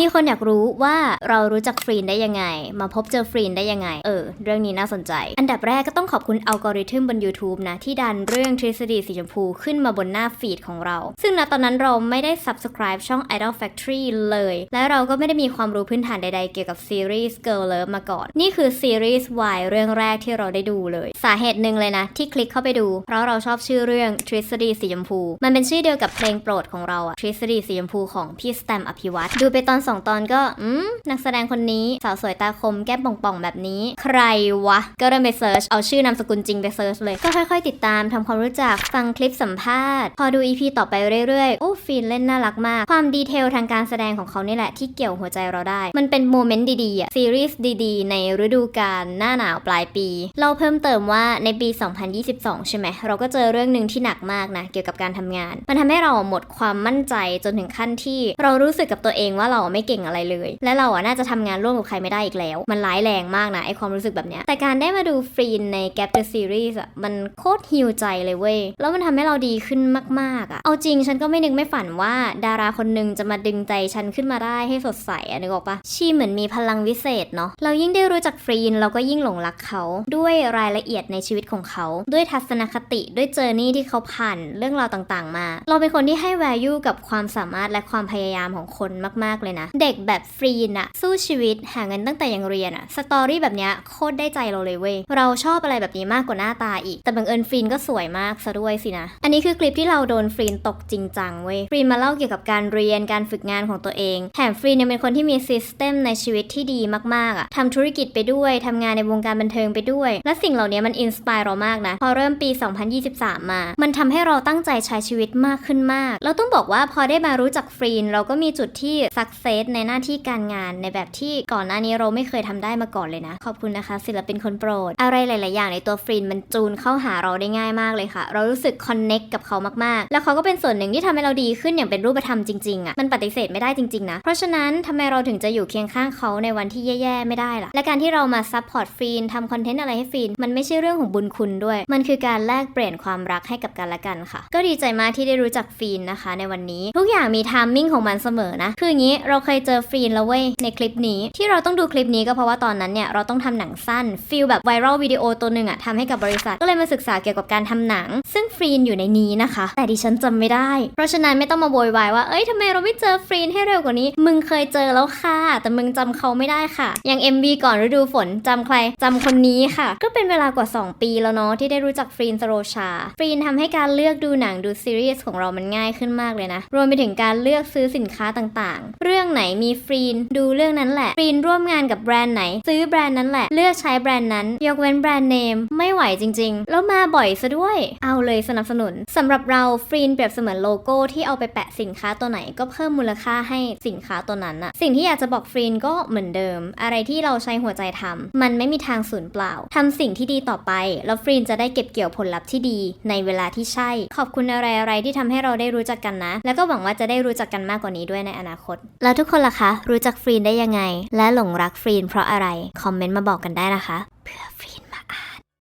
มีคนอยากรู้ว่าเรารู้จักฟรีนได้ยังไง มาพบเจอฟรีนได้ยังไง เออ เรื่องนี้น่าสนใจ อันดับแรกก็ต้องขอบคุณอัลกอริทึมบน YouTube นะ ที่ดันเรื่องทฤษฎีสีชมพูขึ้นมาบนหน้าฟีดของเรา ซึ่งณตอนนั้นเราไม่ได้ subscribe ช่อง Idol Factory เลย และเราก็ไม่ได้มีความรู้พื้นฐานใดๆ เกี่ยวกับซีรีส์ Girl Love มาก่อน นี่คือซีรีส์ Y เรื่องแรกที่เราได้ดูเลย สาเหตุหนึ่งเลยนะ ที่คลิกเข้าไปดู เพราะเราชอบชื่อเรื่องทฤษฎีสีชมพู มันเป็นชื่อเดียวกับเพลงโปรดของเราอะทฤษฎีสีชมพูของพี่สแตมอภิวัตดูไปตอนสองตอนก็อืมนักแสดงคนนี้สาวสวยตาคมแก้มป่องๆแบบนี้ ใครวะ ก็เริ่มไปเซิร์ชเอาชื่อนามสกุลจริงไปเซิร์ชเลย ก็ค่อยๆ ติดตามทำความรู้จักฟังคลิปสัมภาษณ์ พอดู EP ต่อไปเรื่อยๆโอ้ฟีนเล่นน่ารักมาก ความดีเทลทางการแสดงของเขานี่แหละที่เกี่ยวหัวใจเราได้ มันเป็นโมเมนต์ดีๆอะซีรีส์ดีๆ ในฤดูกาลหน้าหนาวปลายปี เราเพิ่มเติมว่าในปี 2022 ใช่ไหมเราก็เจอเรื่องหนึ่งที่หนักมากนะเกี่ยวกับการทำงาน มันทำให้เราหมดความมั่นใจจนถึงขั้นที่ เรารู้สึกกับตัวเองว่าเราไไม่เก่งอะไรเลย และเราอะน่าจะทำงานร่วมกับใครไม่ได้อีกแล้ว มันร้ายแรงมากนะไอความรู้สึกแบบเนี้ยแต่การได้มาดูฟรีนใน Gap the Series อะมันโคตรฮิวใจเลยเว้ย แล้วมันทำให้เราดีขึ้นมากๆอะเอาจริงฉันก็ไม่นึกไม่ฝันว่าดาราคนหนึงจะมาดึงใจฉันขึ้นมาได้ให้สดใสอะนึกออกปะชีเหมือนมีพลังวิเศษเนาะเรายิ่งได้รู้จักฟรีนเราก็ยิ่งหลงรักเขาด้วยรายละเอียดในชีวิตของเขาด้วยทัศนคติด้วยเจอร์นี่ที่เขาผ่านเรื่องราวต่างๆ มา เราเป็นคนที่ให้ value กับความสามารถและความพยายามของคนมาก ๆ เลยนะเด็กแบบฟรีนอะสู้ชีวิตหาเงินตั้งแต่ยังเรียนอะสตอรี่แบบเนี้ยโคตรได้ใจเราเลยเว้ย เราชอบอะไรแบบนี้มากกว่าหน้าตาอีก แต่บังเอิญฟรีนก็สวยมากซะด้วยสินะ อันนี้คือคลิปที่เราโดนฟรีนตกจริงจังเว้ย ฟรีนมาเล่าเกี่ยวกับการเรียนการฝึกงานของตัวเอง แถมฟรีนยังเป็นคนที่มีซิสเต็มในชีวิตที่ดีมากๆอะทำธุรกิจไปด้วยทำงานในวงการบันเทิงไปด้วย และสิ่งเหล่านี้มันอินสปายเรามากนะ พอเริ่มปี 2023 มา มันทำให้เราตั้งใจใช้ชีวิตมากขึ้นมาก เราต้องบอกว่าพอได้มารู้จักฟรีนเราก็มีจุดที่สักเซสในหน้าที่การงานในแบบที่ก่อนหน้านี้เราไม่เคยทำได้มาก่อนเลยนะ ขอบคุณนะคะ ศิลปินคนโปรด อะไรหลาย ๆ อย่างในตัวฟรีนมันจูนเข้าหาเราได้ง่ายมากเลยค่ะ เรารู้สึกคอนเน็กกับเขามาก ๆ แล้วเขาก็เป็นส่วนหนึ่งที่ทำให้เราดีขึ้นอย่างเป็นรูปธรรมจริง ๆอะมันปฏิเสธไม่ได้จริง ๆ นะ เพราะฉะนั้นทำไมเราถึงจะอยู่เคียงข้างเขาในวันที่แย่ ๆ ไม่ได้ล่ะ และการที่เรามาซัพพอร์ตฟรีนทำคอนเทนต์อะไรให้ฟรีนมันไม่ใช่เรื่องของบุญคุณด้วย มันคือการแลกเปลี่ยนความรักให้กับกันและกันค่ะ ก็ดีใจมากที่ได้รู้จักฟรีนนะคะ ในวันนี้ ทุกอย่างมีทามมิ่งของมันเสมอนะ คืออย่างนี้เราเคยเจอฟรีนแล้วเว้ยในคลิปนี้ ที่เราต้องดูคลิปนี้ก็เพราะว่าตอนนั้นเนี่ยเราต้องทำหนังสั้นฟิลแบบไวรัลวิดีโอตัวหนึ่งอะทำให้กับบริษัทก็เลยมาศึกษาเกี่ยวกับการทำหนัง ซึ่งฟรีนอยู่ในนี้นะคะ แต่ดิฉันจำไม่ได้ เพราะฉะนั้นไม่ต้องมาโวยวายว่าเอ้ยทำไมเราไม่เจอฟรีนให้เร็วกว่านี้ มึงเคยเจอแล้วค่ะ แต่มึงจำเขาไม่ได้ค่ะ อย่าง MV ก่อนฤดูฝนจำใครจำคนนี้ค่ะ ก็เป็นเวลากว่า 2 ปีแล้วเนาะที่ได้รู้จักฟรีนสโรชา ฟรีนทำให้การเลือกดูหนังดูซีรีส์ของเรามันง่ายขึ้นมากเลยนะ รวมไปถึงการเลือกซื้อสินค้าต่างๆ เรื่องไหนมีฟรีนดูเรื่องนั้นแหละ ฟรีนร่วมงานกับแบรนด์ไหน ซื้อแบรนด์นั้นแหละ เลือกใช้แบรนด์นั้น ยกเว้นแบรนด์เนมไม่ไหวจริง ๆ แล้วมาบ่อยซะด้วย เอาเลยสนับสนุนสำหรับเราฟรีนเปรียบเสมือนโลโก้ที่เอาไปแปะสินค้าตัวไหนก็เพิ่มมูลค่าให้สินค้าตัวนั้นอะสิ่งที่อยากจะบอกฟรีนก็เหมือนเดิม อะไรที่เราใช้หัวใจทำมันไม่มีทางสูญเปล่าทำสิ่งที่ดีต่อไป แล้วฟรีนจะได้เก็บเกี่ยวผลลัพธ์ที่ดี ในเวลาที่ใช่ ขอบคุณอะไรอะไรที่ทำให้เราได้รู้จักกันนะ แล้วก็หวังว่าจะได้รู้จักกันมากกว่านี้ด้วยในอนาคต แล้วทุกคนล่ะคะ รู้จักฟรีนได้ยังไง และหลงรักฟรีนเพราะอะไร คอมเมนต์มาบอกกันได้นะคะ เพื่อฟรี